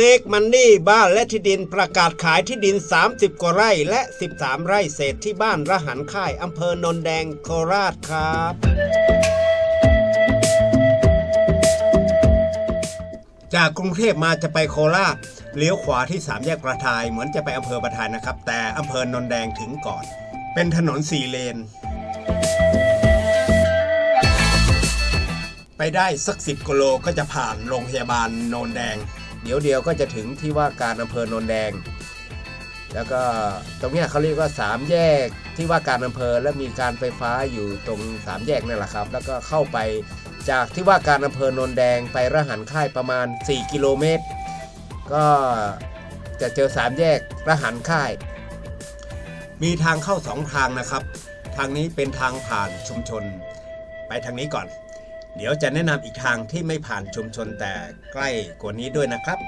Make Money บ้านและที่ดินประกาศขายที่ดิน 30 กว่าไร่และ 13 ไร่เศษที่บ้านระหันค่ายอำเภอโนนแดงโคราชครับจากกรุงเทพมาจะไปโคราชเลี้ยวขวาที่สามแยกประทายเหมือนจะไปอำเภอประทายนะครับ แต่อำเภอโนนแดงถึงก่อน เป็นถนนสี่เลน ไปได้สักสิบกิโลก็จะผ่านโรงพยาบาลโนนแดง เดี๋ยวเดียวก็จะถึงที่ว่าการอำเภอโนนแดง แล้วก็ตรงนี้เขาเรียกว่าสามแยกที่ว่าการอำเภอและมีการไฟฟ้าอยู่ตรงสามแยกนั่นแหละครับ แล้วก็เข้าไปจากที่ว่าการอำเภอโนนแดงไประหันค่ายประมาณ 4 กิโลเมตร ก็จะเจอสามแยกระหันค่าย มีทางเข้าสองทางนะครับ ทางนี้เป็นทางผ่านชุมชน ไปทางนี้ก่อน เดี๋ยวจะแนะนำอีกทางที่ไม่ผ่านชุมชนแต่ใกล้กว่านี้ด้วยนะครับ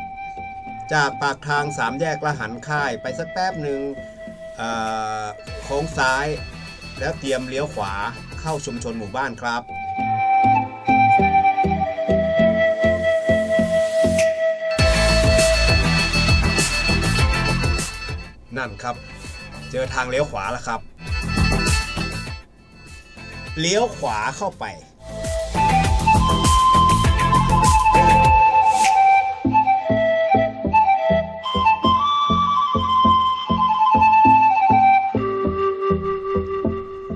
จากปากทางสามแยกละหันค่ายไปสักแป๊บหนึ่งโค้งซ้าย แล้วเตรียมเลี้ยวขวาเข้าชุมชนหมู่บ้านครับนั่นครับ เจอทางเลี้ยวขวาแล้วครับ เลี้ยวขวาเข้าไป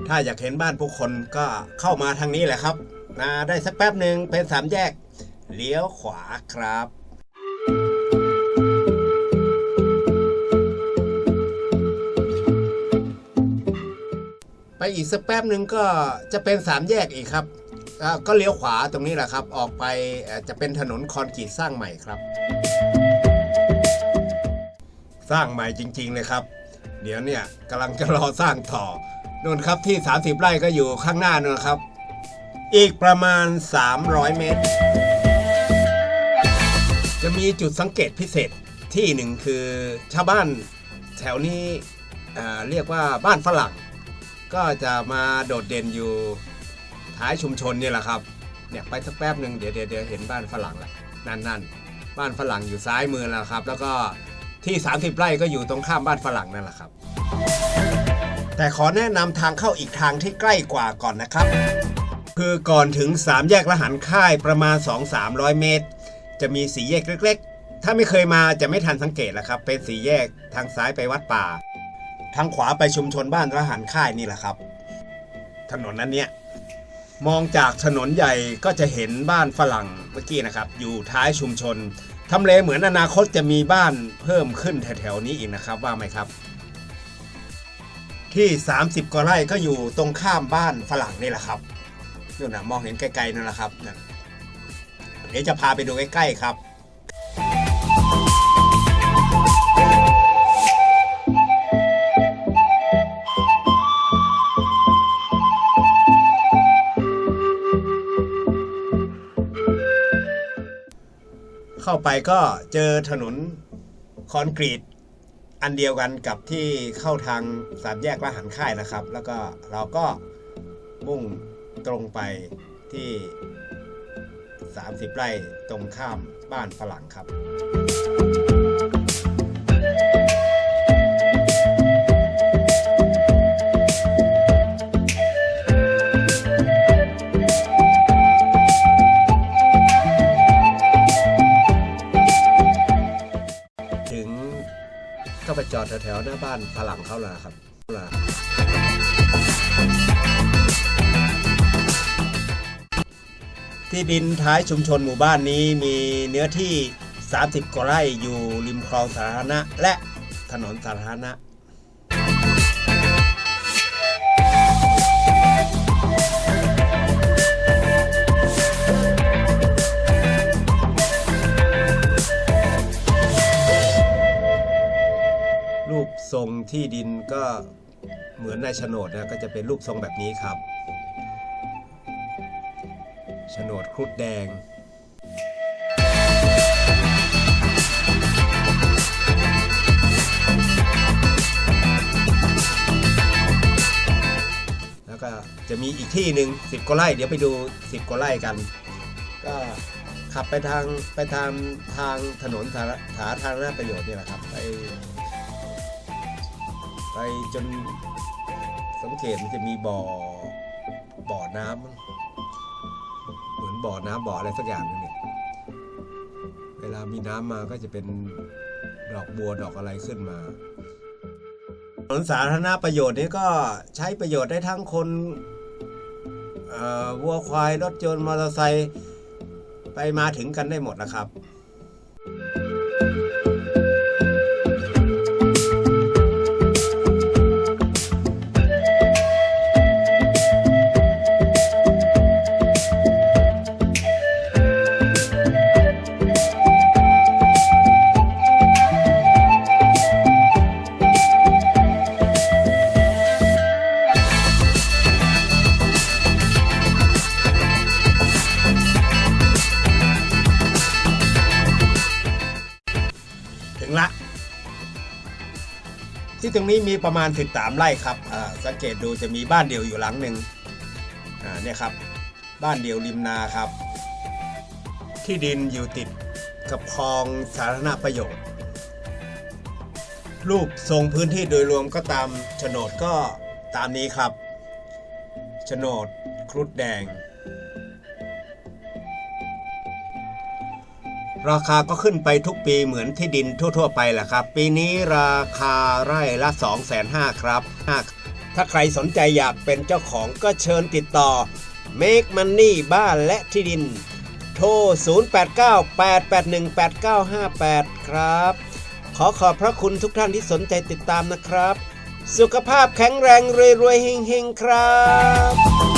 ถ้าอยากเห็นบ้านผู้คนก็เข้ามาทางนี้แหละครับนะได้สักแป๊บหนึ่งเป็นสามแยก เลี้ยวขวาครับไปอีกสักแป๊บหนึ่งก็จะเป็นสามแยกอีกครับ ก็เลี้ยวขวาตรงนี้แหละครับ ออกไปจะเป็นถนนคอนกรีตสร้างใหม่ครับ สร้างใหม่จริงๆเลยครับ เดี๋ยวเนี่ยกำลังจะรอสร้างต่อ นู่นครับที่ 30 ไร่ก็อยู่ข้างหน้านู่นครับ อีกประมาณ 300 เมตร จะมีจุดสังเกตพิเศษที่หนึ่งคือชาวบ้านแถวนี้เรียกว่าบ้านฝรั่ง ก็จะมาโดดเด่นอยู่ท้ายชุมชนนี่แหละครับเนี่ยไปสักแป๊บหนึ่งเดี๋ยวเดี๋ยวเดี๋ยวเห็นบ้านฝรั่งละนั่นนั่นบ้านฝรั่งอยู่ซ้ายมือแล้วครับ แล้วก็ที่ 30 ไร่ก็อยู่ตรงข้ามบ้านฝรั่งนั่นแหละครับ แต่ขอแนะนำทางเข้าอีกทางที่ใกล้กว่าก่อนนะครับ คือก่อนถึง 3 แยกละหันค่ายประมาณ 2-300 เมตร จะมีสีแยกเล็ก ๆ ถ้าไม่เคยมาจะไม่ทันสังเกตละครับ เป็นสีแยกทางซ้ายไปวัดป่า ทางขวาไปชุมชนบ้านระหันค่ายนี่แหละครับ ถนนนั้นเนี่ยมองจากถนนใหญ่ก็จะเห็นบ้านฝรั่งเมื่อกี้นะครับ อยู่ท้ายชุมชนทำเลเหมือนอนาคตจะมีบ้านเพิ่มขึ้นแถวๆนี้อีกนะครับว่าไหมครับ ที่ 30กว่าไร่ก็อยู่ตรงข้ามบ้านฝรั่งนี่แหละครับนู่นนะมองเห็นไกลๆนั่นแหละครับเดี๋ยวจะพาไปดูใกล้ๆครับเข้าไปก็เจอถนนคอนกรีต อันเดียวกันกับที่เข้าทางสามแยกละหันค่ายนะครับ แล้วก็เราก็มุ่งตรงไปที่ 30 ไร่ตรงข้ามบ้านฝรั่งครับ ไปจอดแถวๆหน้าบ้านฝรั่งเขาละครับละที่ดินท้ายชุมชนหมู่บ้านนี้มีเนื้อที่ 30กว่าไร่อยู่ริมคลองสาธารณะและถนนสาธารณะ ที่ดินก็เหมือนในโฉนดนะก็จะเป็นรูปทรงแบบนี้ครับโฉนดครุฑแดงแล้วก็จะมีอีกที่หนึ่ง10กว่าไร่เดี๋ยวไปดู 10กว่าไร่กัน ก็ขับไปทางไปทางทางถนนสาธารสาธารณประโยชน์นี่แหละครับไป ไปจนสังเกตมันจะมีบ่อบ่อน้ำเหมือนบ่อน้ำบ่ออะไรสักอย่างนึงเนี่ยเวลามีน้ำมาก็จะเป็นดอกบัวดอกอะไรขึ้นมาถนนสาธารณประโยชน์นี้ก็ใช้ประโยชน์ได้ทั้งคนวัวควายรถยนต์มอเตอร์ไซค์ไปมาถึงกันได้หมดนะครับ ที่ตรงนี้มีประมาณ 13 ไร่ครับสังเกตดูจะมีบ้านเดี่ยวอยู่หลังหนึ่งเนี่ยครับ บ้านเดี่ยวริมนาครับ ที่ดินอยู่ติดกับคลองสาธารณประโยชน์ รูปทรงพื้นที่โดยรวมก็ตามโฉนดก็ตามนี้ครับโฉนดครุฑแดง ราคาก็ขึ้นไปทุกปีเหมือนที่ดินทั่ว ๆ ไปแหละครับ ปีนี้ราคาไร่ละ 2 5 0 0 0ครับ ถ้าใครสนใจอยากเป็นเจ้าของก็เชิญติดต่อ Make Money บ้านและที่ดิน โทร 0898818958 ครับ ขอขอบพระคุณทุกท่านที่สนใจติดตามนะครับ สุขภาพแข็งแรงรวยๆเฮงๆ ครับ